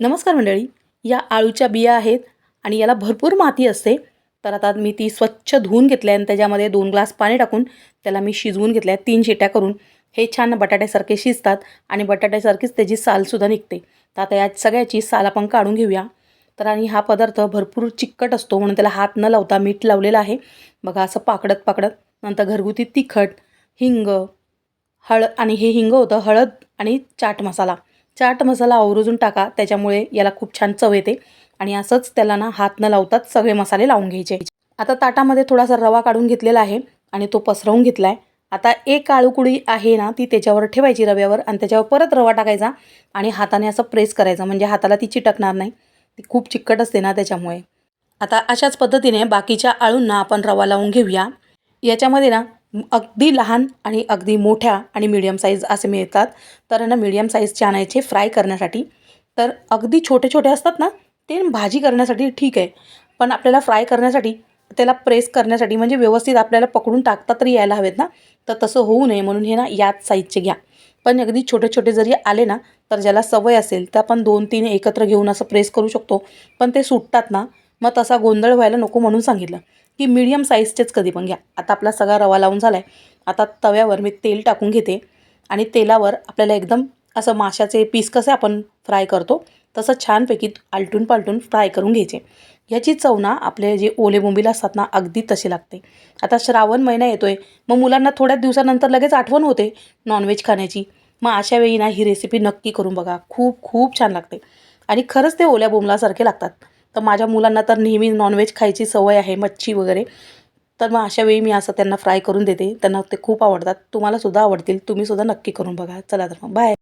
नमस्कार मंडळी. या आळूच्या बिया आहेत आणि याला भरपूर माती असते. तर आता मी ती स्वच्छ धुवून घेतल्या आणि त्याच्यामध्ये दोन ग्लास पाणी टाकून त्याला मी शिजवून घेतल्या. तीन शिट्या करून. हे छान बटाट्यासारखे शिजतात आणि बटाट्यासारखीच त्याची सालसुद्धा निघते. तर आता या सगळ्याची साल आपण काढून घेऊया. तर आणि हा पदार्थ भरपूर चिकट असतो म्हणून त्याला हात न लावता मीठ लावलेलं आहे. बघा असं पाकडत पाकडत. नंतर घरगुती तिखट हिंग हळद आणि हे हिंग होतं हळद आणि चाट मसाला. चाट मसाला आवर्जून टाका त्याच्यामुळे याला खूप छान चव येते. आणि असंच त्याला ना हात न लावताच सगळे मसाले लावून घ्यायचे. आता ताटामध्ये थोडासा रवा काढून घेतलेला आहे आणि तो पसरवून घेतला आहे आता एक आळूकुडी आहे ना ती त्याच्यावर ठेवायची रव्यावर आणि त्याच्यावर परत रवा टाकायचा आणि हाताने असं प्रेस करायचं म्हणजे हाताला ती चिटकणार नाही. ती खूप चिकट असते ना त्याच्यामुळे. आता अशाच पद्धतीने बाकीच्या आळूंना आपण रवा लावून घेऊया. याच्यामध्ये ना अगदी लहान आणि अगदी मोठ्या आणि मीडियम साईज असे मिळतात. तर ना मीडियम साईजचे आणायचे फ्राय करण्यासाठी. तर अगदी छोटे छोटे असतात ना ते भाजी करण्यासाठी ठीक आहे. पण आपल्याला फ्राय करण्यासाठी त्याला प्रेस करण्यासाठी म्हणजे व्यवस्थित आपल्याला पकडून टाकता तरी यायला हवेत ना. तर तसं होऊ नये म्हणून हे ना याच साईजचे घ्या. पण अगदी छोटे छोटे जरी आले ना तर ज्याला सवय असेल तर आपण दोन तीन एकत्र घेऊन असं प्रेस करू शकतो. पण ते सुटतात ना मग तसा गोंधळ व्हायला नको म्हणून सांगितलं. की मिडियम साईजचेच कधी पण घ्या. आता आपला सगळा रवा लावून झाला आहे आता तव्यावर मी तेल टाकून घेते. आणि तेलावर आपल्याला एकदम असं माशाचे पीस कसे आपण फ्राय करतो तसं छानपैकी आलटून पालटून फ्राय करून घ्यायचे. ह्याची चव ना आपले जे ओले बोंबील असतात ना अगदी तशी लागते. आता श्रावण महिना येतो आहे मग मुलांना थोड्याच दिवसानंतर लगेच आठवण होते नॉनव्हेज खाण्याची. मग अशा वेळी ना ही रेसिपी नक्की करून बघा. खूप खूप छान लागते. आणि खरंच ते ओल्या बोंबलासारखे लागतात. तर माझ्या मुलांना तर नेहमी नॉनव्हेज खायची सवय आहे मच्छी वगैरे. तर मग अशा वेळी मी असं त्यांना फ्राय करून देते. त्यांना ते खूप आवडतात. तुम्हालासुद्धा आवडतील. तुम्हीसुद्धा नक्की करून बघा. चला तर मग. बाय